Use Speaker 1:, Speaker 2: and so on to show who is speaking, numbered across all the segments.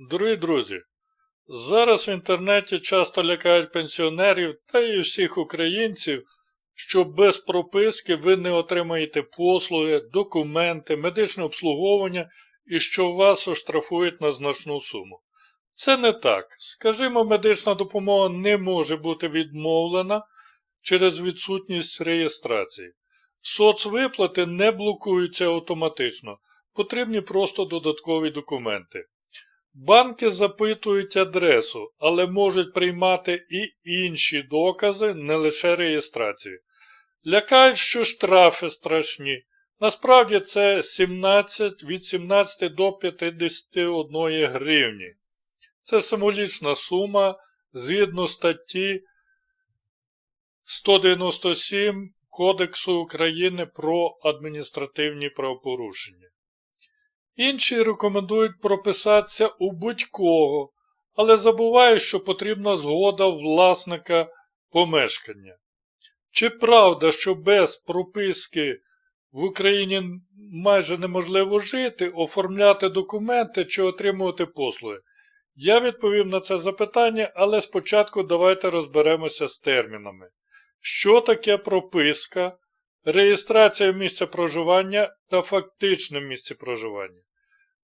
Speaker 1: Дорогі друзі, зараз в інтернеті часто лякають пенсіонерів та й всіх українців, що без прописки ви не отримаєте послуги, документи, медичне обслуговування і що вас оштрафують на значну суму. Це не так. Скажімо, медична допомога не може бути відмовлена через відсутність реєстрації. Соцвиплати не блокуються автоматично, потрібні просто додаткові документи. Банки запитують адресу, але можуть приймати і інші докази, не лише реєстрацію. Лякають, що штрафи страшні. Насправді це 17, від 17 до 51 гривні. Це символічна сума згідно статті 197 Кодексу України про адміністративні правопорушення. Інші рекомендують прописатися у будь-кого, але забувають, що потрібна згода власника помешкання. Чи правда, що без прописки в Україні майже неможливо жити, оформляти документи чи отримувати послуги? Я відповім на це запитання, але спочатку давайте розберемося з термінами. Що таке прописка, реєстрація місця проживання та фактичне місце проживання?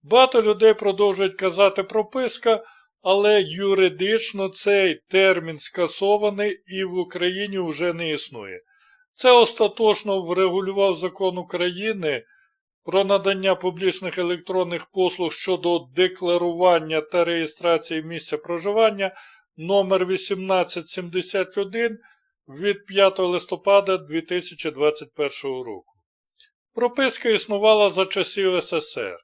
Speaker 1: Багато людей продовжують казати прописка, але юридично цей термін скасований і в Україні вже не існує. Це остаточно врегулював закон України про надання публічних електронних послуг щодо декларування та реєстрації місця проживання номер 1871 від 5 листопада 2021 року. Прописка існувала за часів СССР.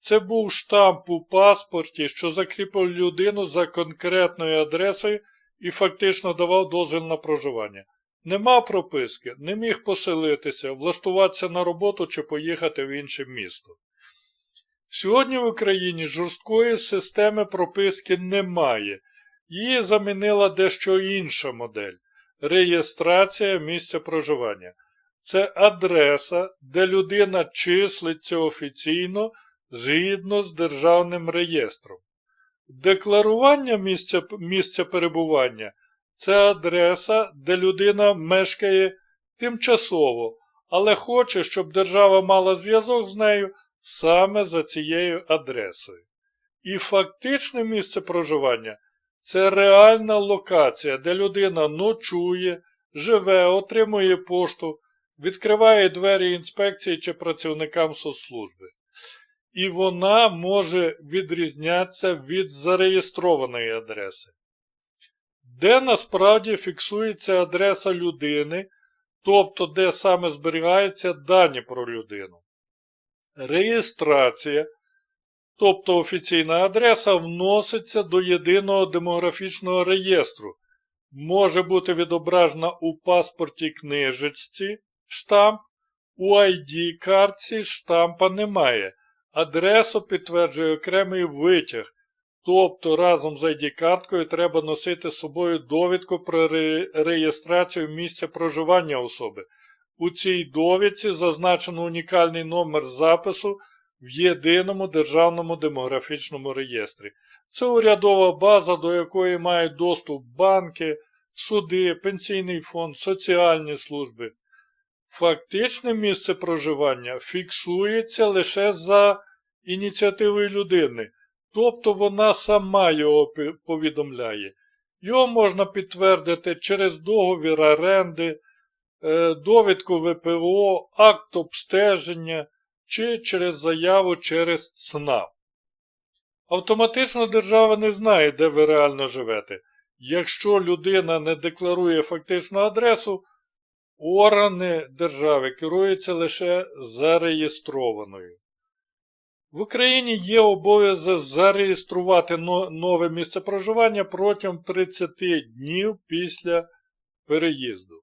Speaker 1: Це був штамп у паспорті, що закріпив людину за конкретною адресою і фактично давав дозвіл на проживання. Нема прописки, не міг поселитися, влаштуватися на роботу чи поїхати в інше місто. Сьогодні в Україні жорсткої системи прописки немає. Її замінила дещо інша модель реєстрація місця проживання. Це адреса, де людина числиться офіційно згідно з державним реєстром. Декларування місця, місця перебування це адреса, де людина мешкає тимчасово, але хоче, щоб держава мала зв'язок з нею саме за цією адресою. І фактичне місце проживання це реальна локація, де людина ночує, живе, отримує пошту, відкриває двері інспекції чи працівникам соцслужби. І вона може відрізнятися від зареєстрованої адреси. Де насправді фіксується адреса людини, тобто де саме зберігаються дані про людину. Реєстрація, тобто офіційна адреса, вноситься до єдиного демографічного реєстру, може бути відображена у паспорті книжечці штамп, у ID-картці штампа немає. Адресу підтверджує окремий витяг, тобто разом з ID-карткою треба носити з собою довідку про ре реєстрацію місця проживання особи. У цій довідці зазначено унікальний номер запису в єдиному державному демографічному реєстрі. Це урядова база, до якої мають доступ банки, суди, пенсійний фонд, соціальні служби. Фактичне місце проживання фіксується лише за ініціативою людини, тобто вона сама його повідомляє. Його можна підтвердити через договір оренди, е, довідку ВПО, акт обстеження чи через заяву через СНАП. Автоматично держава не знає, де ви реально живете. Якщо людина не декларує фактичну адресу, Органи держави керуються лише зареєстрованою. В Україні є обов'язок зареєструвати нове місце проживання протягом 30 днів після переїзду.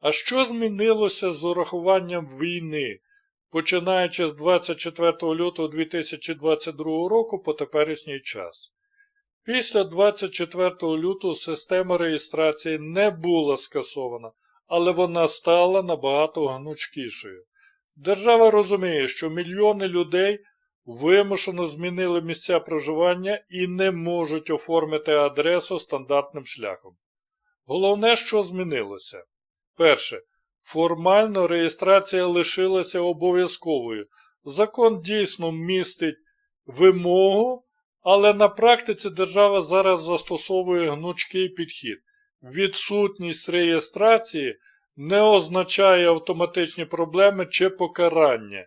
Speaker 1: А що змінилося з урахуванням війни, починаючи з 24 лютого 2022 року по теперішній час? Після 24 лютого система реєстрації не була скасована але вона стала набагато гнучкішою. Держава розуміє, що мільйони людей вимушено змінили місця проживання і не можуть оформити адресу стандартним шляхом. Головне, що змінилося. Перше. Формально реєстрація лишилася обов'язковою. Закон дійсно містить вимогу, але на практиці держава зараз застосовує гнучкий підхід. Відсутність реєстрації не означає автоматичні проблеми чи покарання.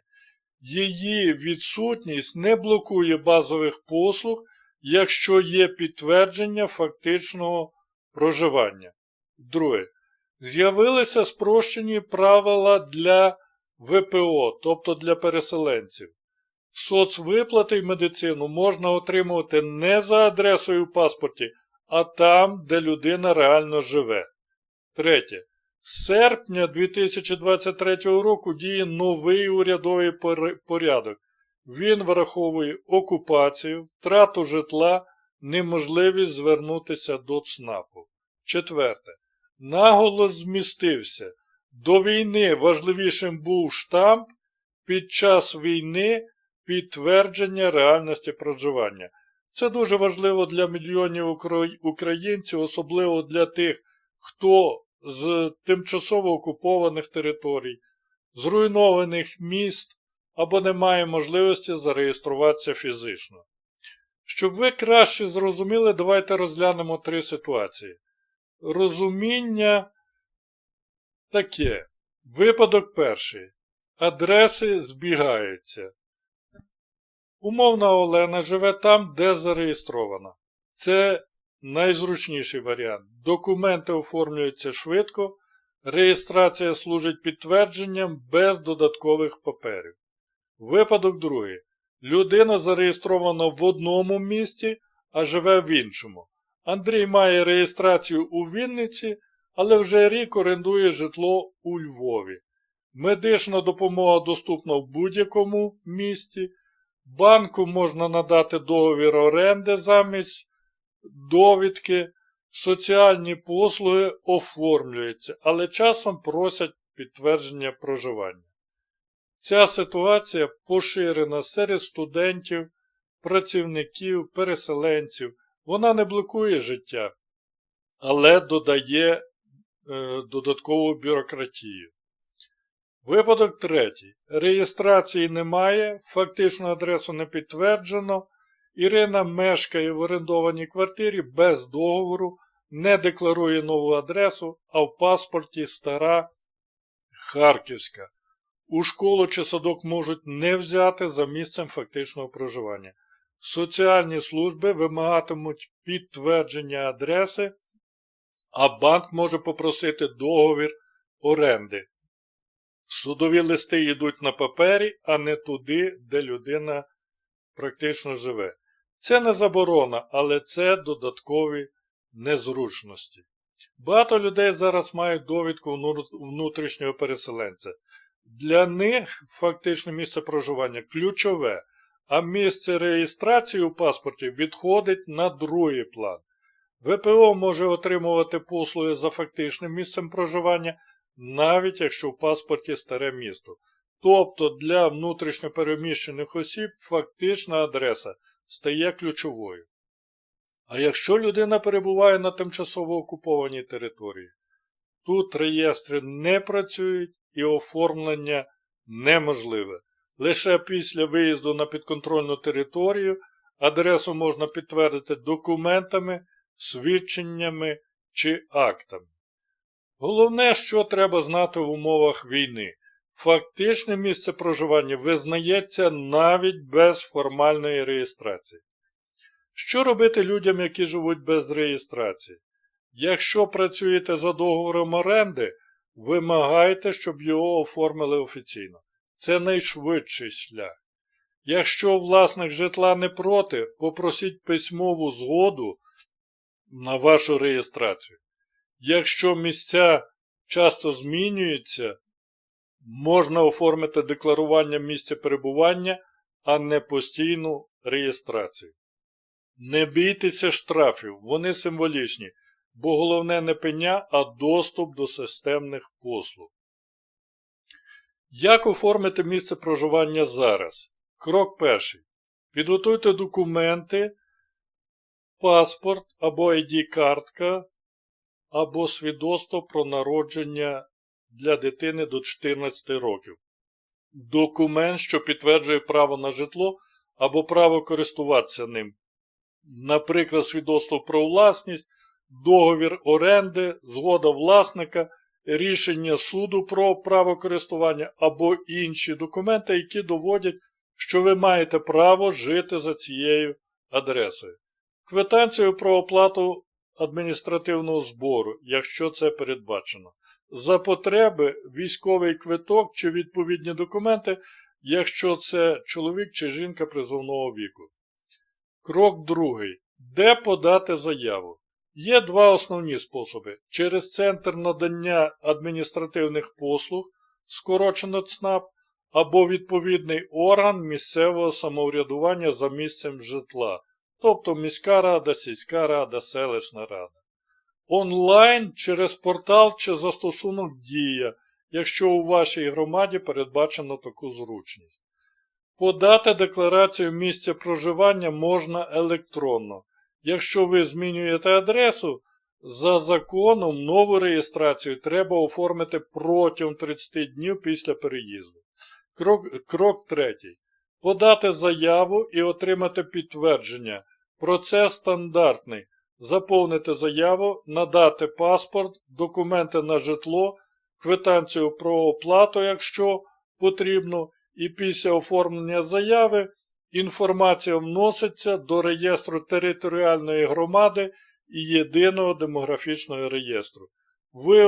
Speaker 1: Її відсутність не блокує базових послуг, якщо є підтвердження фактичного проживання. Друге. З'явилися спрощені правила для ВПО, тобто для переселенців. Соцвиплати й медицину можна отримувати не за адресою в паспорті, а там, де людина реально живе. Третє. З серпня 2023 року діє новий урядовий порядок. Він враховує окупацію, втрату житла, неможливість звернутися до ЦНАПу. Четверте. Наголос змістився. До війни важливішим був штамп, під час війни підтвердження реальності проживання. Це дуже важливо для мільйонів українців, особливо для тих, хто з тимчасово окупованих територій, зруйнованих міст або не має можливості зареєструватися фізично. Щоб ви краще зрозуміли, давайте розглянемо три ситуації. Розуміння таке. Випадок перший. Адреси збігаються. Умовна Олена живе там, де зареєстрована. Це найзручніший варіант. Документи оформлюються швидко, реєстрація служить підтвердженням без додаткових паперів. Випадок другий. Людина зареєстрована в одному місті, а живе в іншому. Андрій має реєстрацію у Вінниці, але вже рік орендує житло у Львові. Медична допомога доступна в будь-якому місті. Банку можна надати договір оренди замість довідки. Соціальні послуги оформлюються, але часом просять підтвердження проживання. Ця ситуація поширена серед студентів, працівників, переселенців. Вона не блокує життя, але додає е, додаткову бюрократію. Випадок третій. Реєстрації немає, фактичну адресу не підтверджено. Ірина мешкає в орендованій квартирі без договору, не декларує нову адресу, а в паспорті стара Харківська. У школу чи садок можуть не взяти за місцем фактичного проживання. Соціальні служби вимагатимуть підтвердження адреси, а банк може попросити договір оренди. Судові листи йдуть на папері, а не туди, де людина практично живе. Це не заборона, але це додаткові незручності. Багато людей зараз мають довідку внутрішнього переселенця. Для них фактичне місце проживання ключове, а місце реєстрації у паспорті відходить на другий план. ВПО може отримувати послуги за фактичним місцем проживання, навіть якщо в паспорті старе місто. Тобто для внутрішньопереміщених осіб фактична адреса стає ключовою. А якщо людина перебуває на тимчасово окупованій території, тут реєстри не працюють і оформлення неможливе. Лише після виїзду на підконтрольну територію адресу можна підтвердити документами, свідченнями чи актами. Головне, що треба знати в умовах війни. Фактичне місце проживання визнається навіть без формальної реєстрації. Що робити людям, які живуть без реєстрації? Якщо працюєте за договором оренди, вимагайте, щоб його оформили офіційно. Це найшвидший шлях. Якщо власник житла не проти, попросіть письмову згоду на вашу реєстрацію. Якщо місця часто змінюються, можна оформити декларування місця перебування, а не постійну реєстрацію. Не бійтеся штрафів, вони символічні, бо головне не пеня, а доступ до системних послуг. Як оформити місце проживання зараз? Крок перший. Підготуйте документи, паспорт або ID-картка, або свідоцтво про народження для дитини до 14 років. Документ, що підтверджує право на житло або право користуватися ним. Наприклад, свідоцтво про власність, договір оренди, згода власника, рішення суду про право користування або інші документи, які доводять, що ви маєте право жити за цією адресою. Квитанцію про оплату адміністративного збору, якщо це передбачено. За потреби військовий квиток чи відповідні документи, якщо це чоловік чи жінка призовного віку. Крок другий. Де подати заяву? Є два основні способи: через Центр надання адміністративних послуг, скорочено ЦНАП, або відповідний орган місцевого самоврядування за місцем житла, тобто міська рада, сільська рада, селищна рада. Онлайн через портал чи застосунок Дія, якщо у вашій громаді передбачено таку зручність. Подати декларацію місця проживання можна електронно. Якщо ви змінюєте адресу, за законом нову реєстрацію треба оформити протягом 30 днів після переїзду. Крок, крок третій. Подати заяву і отримати підтвердження. Процес стандартний. Заповнити заяву, надати паспорт, документи на житло, квитанцію про оплату, якщо потрібно, і після оформлення заяви інформація вноситься до реєстру територіальної громади і єдиного демографічного реєстру. Ви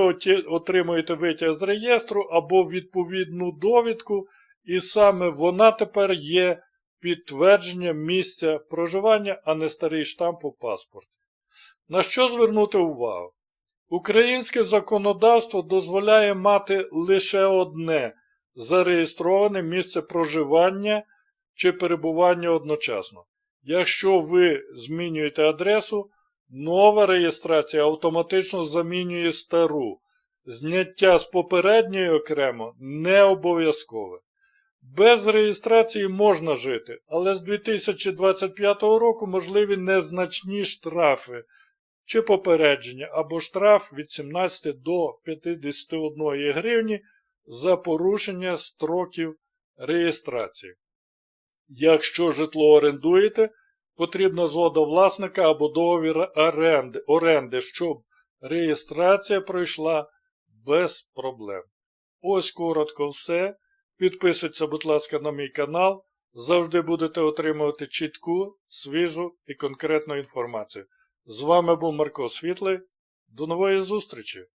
Speaker 1: отримуєте витяг з реєстру або відповідну довідку, і саме вона тепер є підтвердженням місця проживання, а не старий штамп у паспорті. На що звернути увагу? Українське законодавство дозволяє мати лише одне зареєстроване місце проживання чи перебування одночасно. Якщо ви змінюєте адресу, нова реєстрація автоматично замінює стару. Зняття з попередньої окремо не обов'язкове. Без реєстрації можна жити, але з 2025 року можливі незначні штрафи чи попередження або штраф від 17 до 51 гривні за порушення строків реєстрації. Якщо житло орендуєте, потрібна згода власника або договір оренди, оренди, щоб реєстрація пройшла без проблем. Ось коротко все. Підписуйтесь, будь ласка, на мій канал. Завжди будете отримувати чітку, свіжу і конкретну інформацію. З вами був Марко Світлий. До нової зустрічі!